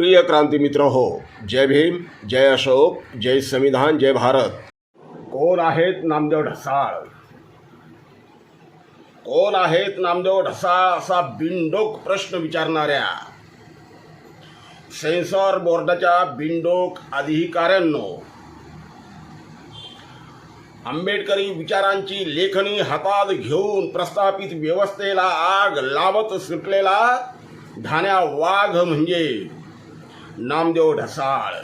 प्रिय क्रांती मित्र हो जय भीम जय अशोक जय संविधान जय भारत. कोण आहेत नामदेव ढसाळ? कोण आहेत नामदेव ढसाळ असा बिंडोक प्रश्न विचारणाऱ्या? सेन्सॉर बोर्डाच्या बिनडोक अधिकाऱ्यांनो आंबेडकरी विचारांची लेखणी हातात घेऊन प्रस्थापित व्यवस्थेला आग लावत सुटलेला धान्या वाघ म्हणजे नामदेव ढसाळ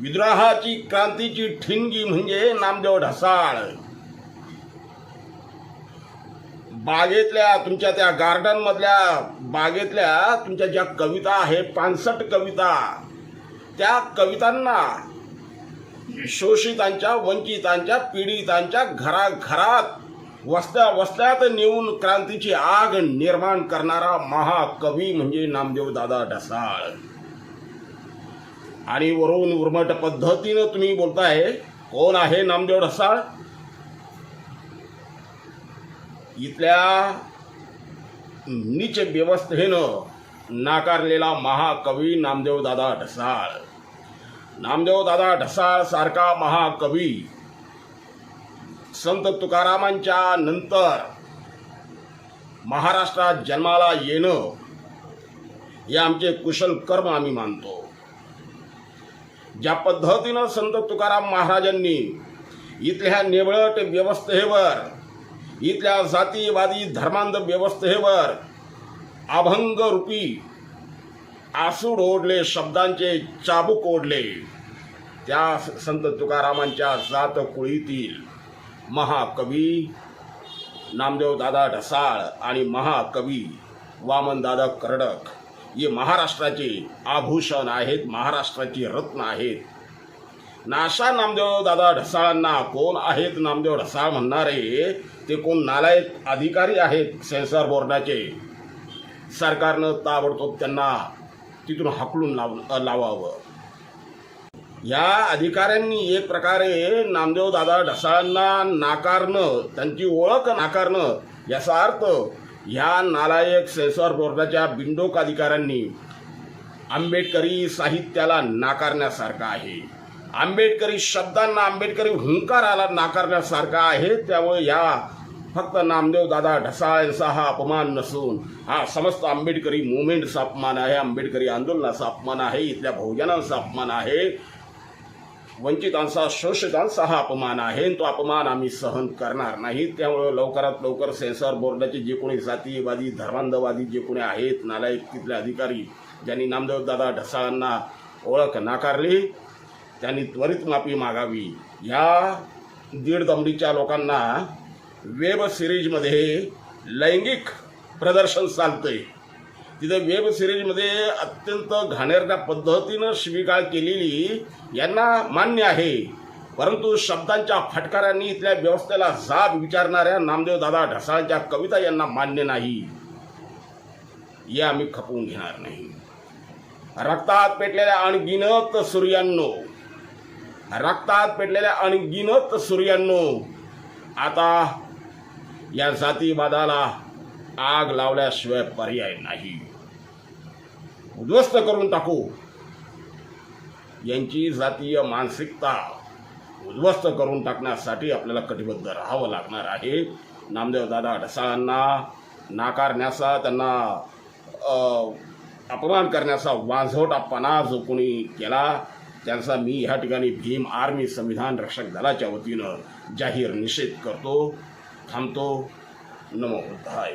विद्रोहाची क्रांतीची ठिणगी म्हणजे नामदेव ढसाळ बागेतल्या तुमच्या त्या गार्डन मधल्या बागेतल्या तुमच्या ज्या कविता आहेत पानसट कविता त्या कवितांना शोषितांच्या वंचितांच्या पीडितांच्या घराघरात वस्त्या वस्त्यात नेऊन क्रांतीची आग निर्माण करणारा महाकवी म्हणजे नामदेव दादा ढसाळ. आणि वरून उर्मट पद्धतीनं तुम्ही बोलताय कोण आहे नामदेव ढसाळ? इथल्या नीच व्यवस्थेनं नाकारलेला महाकवी नामदेव दादा ढसाळ. नामदेव दादा ढसाळ सारखा महाकवी संत तुकारामांच्या नंतर महाराष्ट्रात जन्माला येणं हे आमचे कुशल कर्म आम्ही मानतो. ज्या पद्धतीनं संत तुकाराम महाराजांनी इथल्या निवळट व्यवस्थेवर इथल्या जातीवादी धर्मांध व्यवस्थेवर अभंग रूपी आसूड ओढले शब्दांचे चाबूक ओढले त्या संत तुकारामांच्या जात कुळीतील महाकवी नामदेव दादा ढसाळ आणि महाकवी वामनदादा करडक हे महाराष्ट्राचे आभूषण आहेत महाराष्ट्राची रत्न आहेत. नाशा नामदेव दादा ढसाळांना कोण आहेत? नामदेव ढसाळ म्हणणारे ते कोण नालायक अधिकारी आहेत सेन्सर बोर्डाचे? सरकारनं ताबडतोब त्यांना तिथून हाकलून लाव लावावं. या अधिकाऱ्यांनी एक प्रकारे नामदेव दादा ढसाळांना नाकारणं त्यांची ओळख नाकारणं याचा अर्थ ह्या नालायक सेन्सॉर बोर्डाच्या बिंडोक अधिकाऱ्यांनी आंबेडकरी साहित्याला नाकारण्यासारखं आहे. आंबेडकरी शब्दांना आंबेडकरी हुंकाराला नाकारण्यासारखा आहे. त्यामुळे या फक्त नामदेव दादा ढसाळ यांचा हा अपमान नसून हा समस्त आंबेडकरी मुवमेंटचा अपमान आहे आंबेडकरी आंदोलनाचा अपमान आहे इथल्या बहुजनांचा अपमान आहे. वंचितांचा शोषितांचा हा अपमान आहे तो अपमान आम्ही सहन करणार नाही. त्यामुळे लवकरात लवकर सेन्सॉर बोर्डाचे जे कोणी जातीयवादी धर्मांधवादी जे कोणी आहेत नालायक तिथले अधिकारी ज्यांनी नामदेव दादा ढसाळांना ओळख नाकारली त्यांनी त्वरित माफी मागावी. या दीड दमडीच्या लोकांना वेब सिरीजमध्ये लैंगिक प्रदर्शन चालतंय. तिथे वेब सिरीजमध्ये अत्यंत घाणेरड्या पद्धतीनं स्वीकार केलेली यांना मान्य आहे. परंतु शब्दांच्या फटकाऱ्यांनी इथल्या व्यवस्थेला जाब विचारणाऱ्या नामदेव दादा ढसाळांच्या कविता यांना मान्य नाही. हे आम्ही खपवून घेणार नाही. रक्तात पेटलेल्या अणगिनत सूर्यांनो रक्तात पेटलेल्या अणगिनत सूर्यांनो आता या जातीवादाला आग लावल्याशिवाय पर्याय नाही. उद्ध्वस्त करून टाकू. यांची जातीय मानसिकता उद्ध्वस्त करून टाकण्यासाठी आपल्याला कटिबद्ध राहावं लागणार आहे. नामदेव दादा ढसाळांना नाकारण्याचा त्यांना अपमान करण्याचा वांझोटापणा जो कोणी केला त्यांचा मी ह्या ठिकाणी भीम आर्मी संविधान रक्षक दलाच्या वतीनं जाहीर निषेध करतो थांबतो. नमो बुद्धाय.